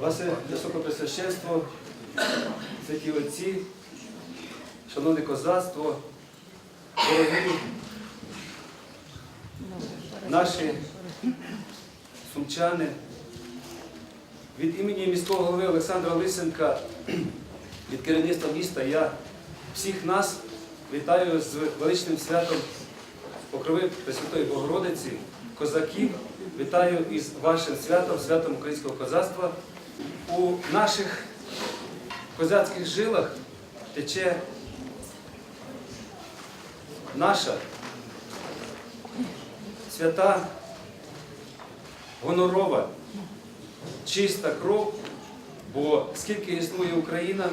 Ваше Високопресвященство, святі отці, шановне козацтво, дорогі наші сумчани, від імені міського голови Олександра Лисенка, від керівництва міста я всіх нас вітаю з величним святом Покрови Пресвятої Богородиці, козаків. Вітаю із вашим святом, святом українського козацтва. У наших козацьких жилах тече наша свята, гонорова, чиста кров, бо скільки існує Україна,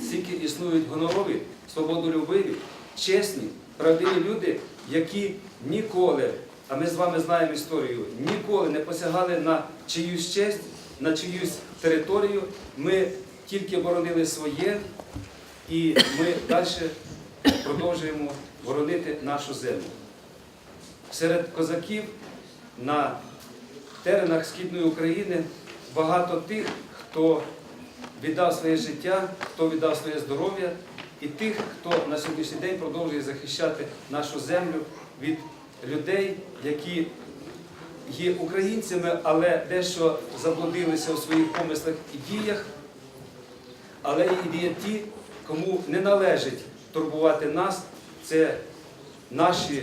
стільки існують гонорові, свободолюбиві, чесні, правдиві люди, які ніколи, а ми з вами знаємо історію, ніколи не посягали на чиюсь честь, на чиюсь територію. Ми тільки боронили своє, і ми далі продовжуємо боронити нашу землю. Серед козаків на теренах Східної України багато тих, хто віддав своє життя, хто віддав своє здоров'я, і тих, хто на сьогоднішній день продовжує захищати нашу землю від людей, які є українцями, але дещо заблудилися у своїх помислах і діях, але і є ті, кому не належить турбувати нас, це наші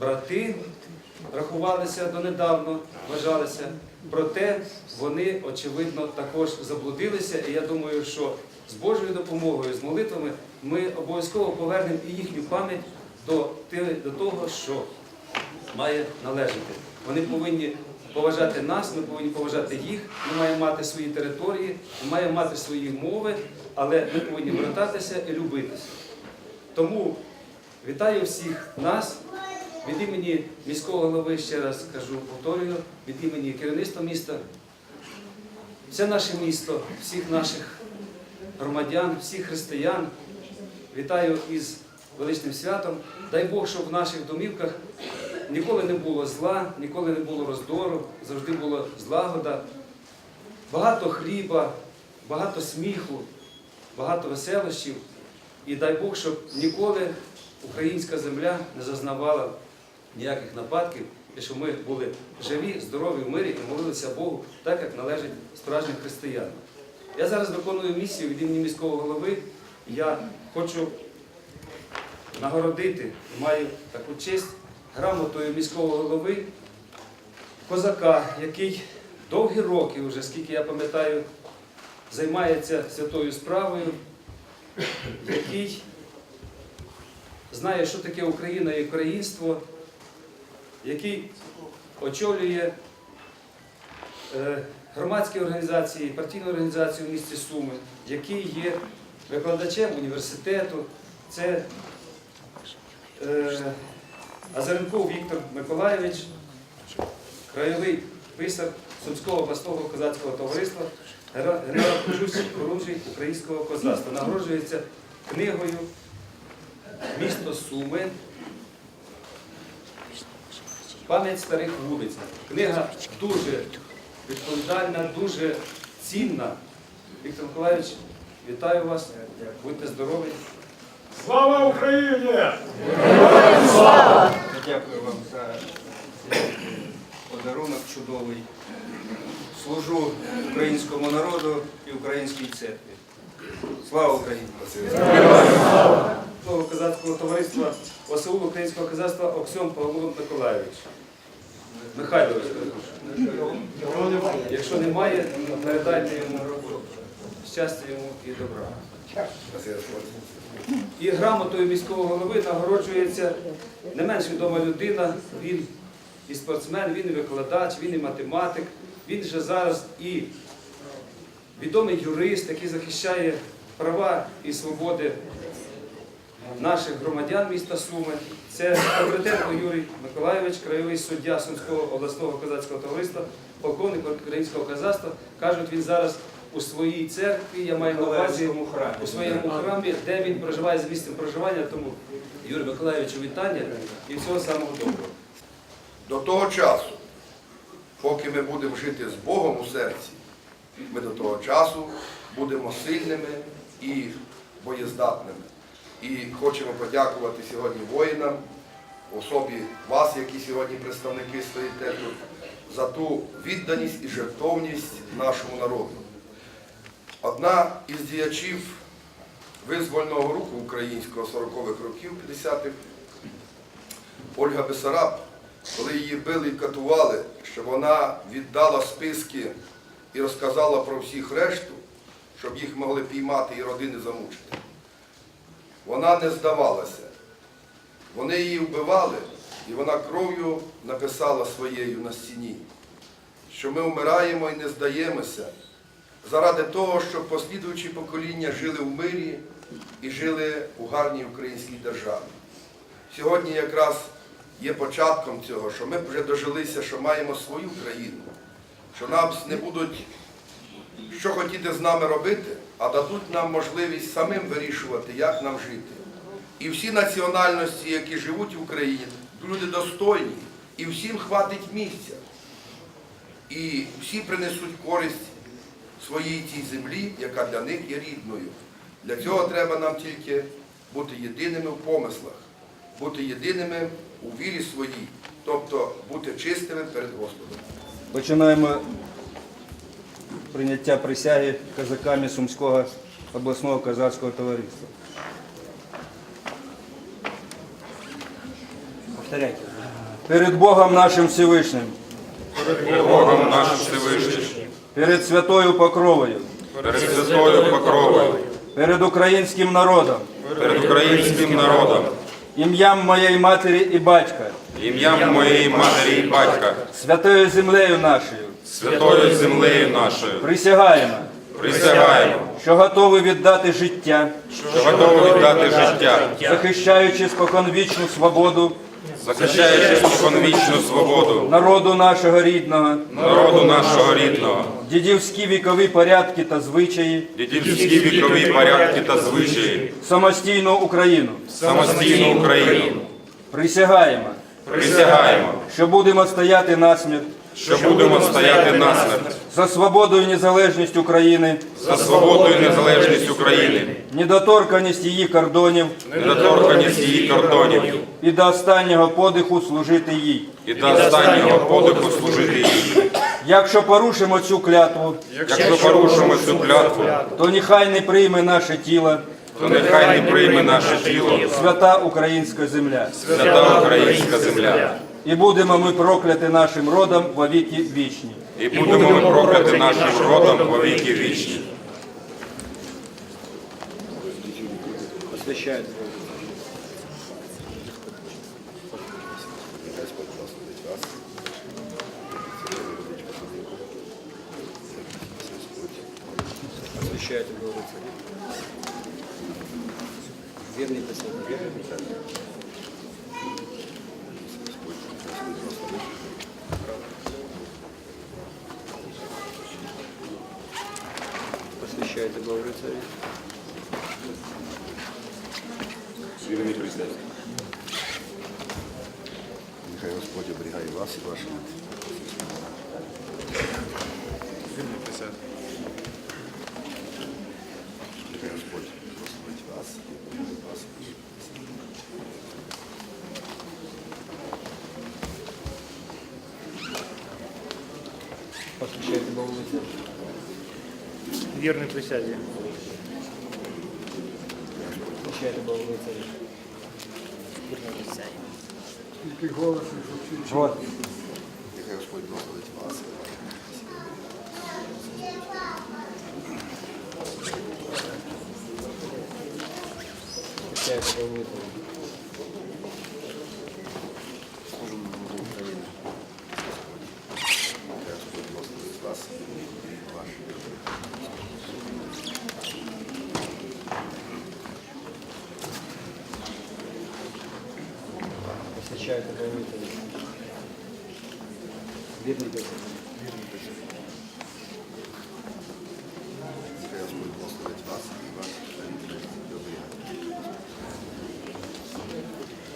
брати, рахувалися донедавно, вважалися. Проте вони, очевидно, також заблудилися. І я думаю, що з Божою допомогою, з молитвами ми обов'язково повернемо і їхню пам'ять до, до того, що має належати. Вони повинні поважати нас, ми повинні поважати їх, ми маємо мати свої території, ми маємо мати свої мови, але ми повинні брататися і любитися. Тому вітаю всіх нас. Від імені міського голови, ще раз кажу, повторюю, від імені керівництва міста, все наше місто, всіх наших громадян, всіх християн. Вітаю із величним святом. Дай Бог, щоб в наших домівках ніколи не було зла, ніколи не було роздору, завжди була злагода, багато хліба, багато сміху, багато веселощів. І дай Бог, щоб ніколи українська земля не зазнавала ніяких нападків, і щоб ми були живі, здорові, в мирі і молилися Богу так, як належить справжнім християнам. Я зараз виконую місію від імені міського голови. Я хочу нагородити, маю таку честь грамотою міського голови, козака, який довгі роки, вже, скільки я пам'ятаю, займається святою справою, який знає, що таке Україна і українство, який очолює е, громадські організації, партійну організацію в місті Суми, який є викладачем університету. Це е, Азаренков Віктор Миколаєвич, краєвий писар Сумського обласного козацького товариства, генерал Хорунжий українського козацтва. Нагороджується книгою Місто Суми. Пам'ять старих вулиць. Книга дуже відповідальна, дуже цінна. Віктор Миколаївич, вітаю вас. Будьте здорові. Слава Україні! Дякую вам за цей подарунок чудовий. Служу українському народу і українській церкві. Слава Україні! Слово козацького товариства ОСУ Українського козацтва Оксьом Павло Миколаївич. Михайлович. Якщо немає, передайте йому щастя йому і добра. І грамотою міського голови нагороджується не менш відома людина, він і спортсмен, він і викладач, він і математик, він же зараз і відомий юрист, який захищає права і свободи наших громадян міста Суми. Це Павлетенко Юрій Миколайович, краєвий суддя Сумського обласного козацького товариства, полковник українського козацтва. Кажуть, він зараз у своїй церкві, я маю на увазі у своєму храмі, де він проживає з місцем проживання. Тому Юрій Миколайовичу вітання і всього самого доброго. До того часу, поки ми будемо жити з Богом у серці, ми до того часу будемо сильними і боєздатними. І хочемо подякувати сьогодні воїнам, особі вас, які сьогодні представники стоїте тут, за ту відданість і жертовність нашому народу. Одна із діячів визвольного руху українського 40-х років, 50-х, Ольга Бесараб, коли її били і катували, що вона віддала списки і розказала про всіх решту, щоб їх могли піймати і родини замучити. Вона не здавалася. Вони її вбивали, і вона кров'ю написала своєю на стіні, що ми вмираємо і не здаємося заради того, щоб послідуючі покоління жили в мирі і жили у гарній українській державі. Сьогодні якраз є початком цього, що ми вже дожилися, що маємо свою країну, що нам не будуть що хотіти з нами робити, а дадуть нам можливість самим вирішувати, як нам жити. І всі національності, які живуть в Україні, люди достойні, і всім хватить місця. І всі принесуть користь своїй цій землі, яка для них є рідною. Для цього треба нам тільки бути єдиними в помислах, бути єдиними у вірі своїй, тобто бути чистими перед Господом. Починаємо прийняття присяги козаками Сумського обласного козацького товариства. Повторяйте. Перед Богом нашим Всевишнім, Богом нашим Всевишнім, перед святою покровою, перед святою покровою, перед українським народом, перед українським народом, ім'ям моєї матері і батька, ім'ям моєї матері і батька, святою землею нашою, святою землею нашою, присягаємо, присягаємо, що готові віддати життя, що готові віддати життя, захищаючи споконвічну свободу. Захищаючи споконвічну свободу. Народу нашого рідного, народу нашого рідного, дідівські вікові порядки та звичаї, дідівські вікові порядки та звичаї, самостійну Україну. самостійну Україну. Присягаємо, Присягаємо, що будемо стояти насмерть що будемо стояти насмерть за свободу і незалежність України, за свободу і незалежність України, недоторканість її кордонів недоторканість її кордонів і до останнього подиху служити їй. і до останнього подиху служити їй. Якщо порушимо цю клятву, Якщо порушимо цю клятву, то нехай не прийме наше тіло то нехай не прийме наше тіло свята українська земля. свята українська земля. І будемо ми прокляти нашим родом во віки вічні. І будемо ми прокляти нашим родом во віки вічні. Посвящайте Божий царі. Нехай Господь оберігає вас і ваших. Нехай Господь благословить вас і вас. Божий царі. Вірний присязі. Господь благословить вас і ваших. Захищаєте бойовий тариф. Вірний козак. Хай Господь благословить вас і ваших членів добрі.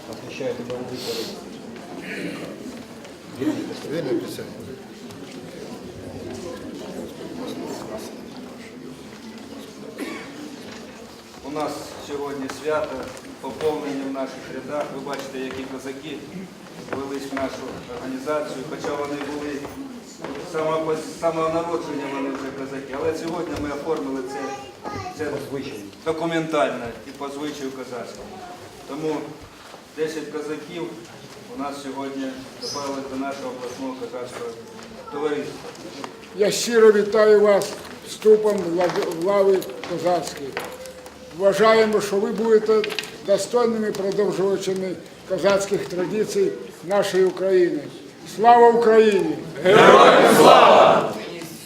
Захищаєте бойовий тариф. Вірний козак. Вірний пісень. У нас сьогодні свято, поповнення в наших рядах. Ви бачите, які козаки ввелись в нашу організацію, хоча вони були з самого, народження вони вже козаки. Але сьогодні ми оформили це, це документально і по звичаю козацькому. Тому 10 козаків у нас сьогодні додали до нашого обласного козацького товариства. Я щиро вітаю вас вступом в в лави козацькі. Вважаємо, що ви будете достойними продовжувачами козацьких традицій нашої України. Слава Україні! Героям слава!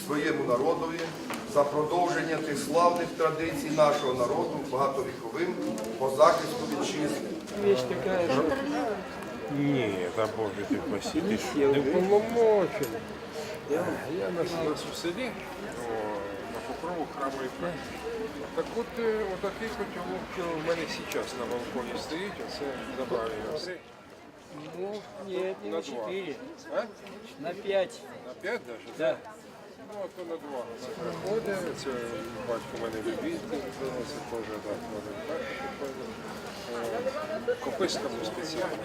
своєму народові за продовження тих славних традицій нашого народу багатовіковим по захисту вітчизни. Ні, та Боже ти спасі, ти що? Я. Я, я нас, нас в селі покрову храма Ефрема. Так вот ты вот такие котелок у меня сейчас на балконі стоїть, оце а забрав його. Ну, нет, на четыре? А? На пять? На пять даже? Да. Ну, а то на два. Це приходить, це э, батько мене любитель, це теж так, вони так приходять. Спеціально.